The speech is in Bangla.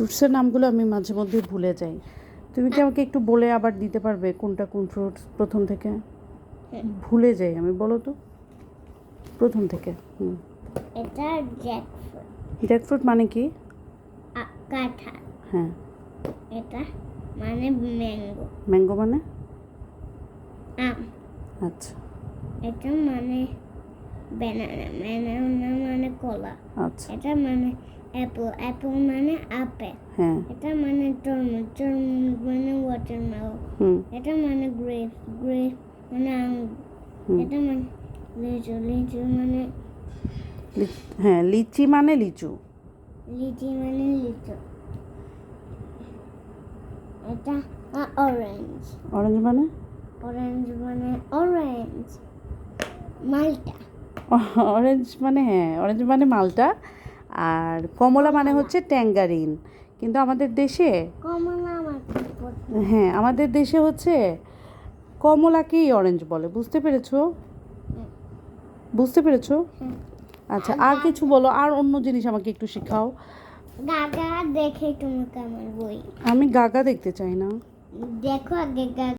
ফ্রুটসের নামগুলো আমি মাঝে মধ্যে ভুলে যাই। তুমি কি আমাকে একটু বলে আবার দিতে পারবে কোনটা কোন ফ্রুটস প্রথম থেকে? হ্যাঁ। ভুলে যাই আমি বলো তো। প্রথম থেকে হুম। এটা জ্যাকফ্রুট জ্যাকফ্রুট মানে কি? কাঁঠাল। হ্যাঁ। এটা মানে ম্যাঙ্গো ম্যাঙ্গো মানে? আম। আচ্ছা। এটা মানে ব্যানানা ব্যানানা মানে কলা। আচ্ছা। এটা মানে অ্যাপল অ্যাপল মানে আপেল। হ্যাঁ। এটা মানে তরমুজ তরমুজ মানে ওয়াটারমেলন হুম। এটা মানে গ্রেপ গ্রেপ মানে এটা মানে লিচু লিচু মানে হ্যাঁ লিচি মানে লিচু। লিচি মানে লিচু। এটা অরেঞ্জ অরেঞ্জ মানে? অরেঞ্জ মানে অরেঞ্জ মালটা। অরেঞ্জ মানে হ্যাঁ অরেঞ্জ মানে মালটা। আর কমলা মানে হচ্ছে ট্যাঙ্গারিন। কিন্তু আমাদের দেশে। হ্যাঁ আমাদের দেশে হচ্ছে কমলাকেই অরেঞ্জ বলে। বুঝতে পেরেছ? বুঝতে পেরেছ? আচ্ছা আর কিছু বলো আর অন্য জিনিস আমাকে একটু শেখাও। গাগা দেখে আমার বই? আমি গাগা দেখতে চাই না। দেখো আগে গাগা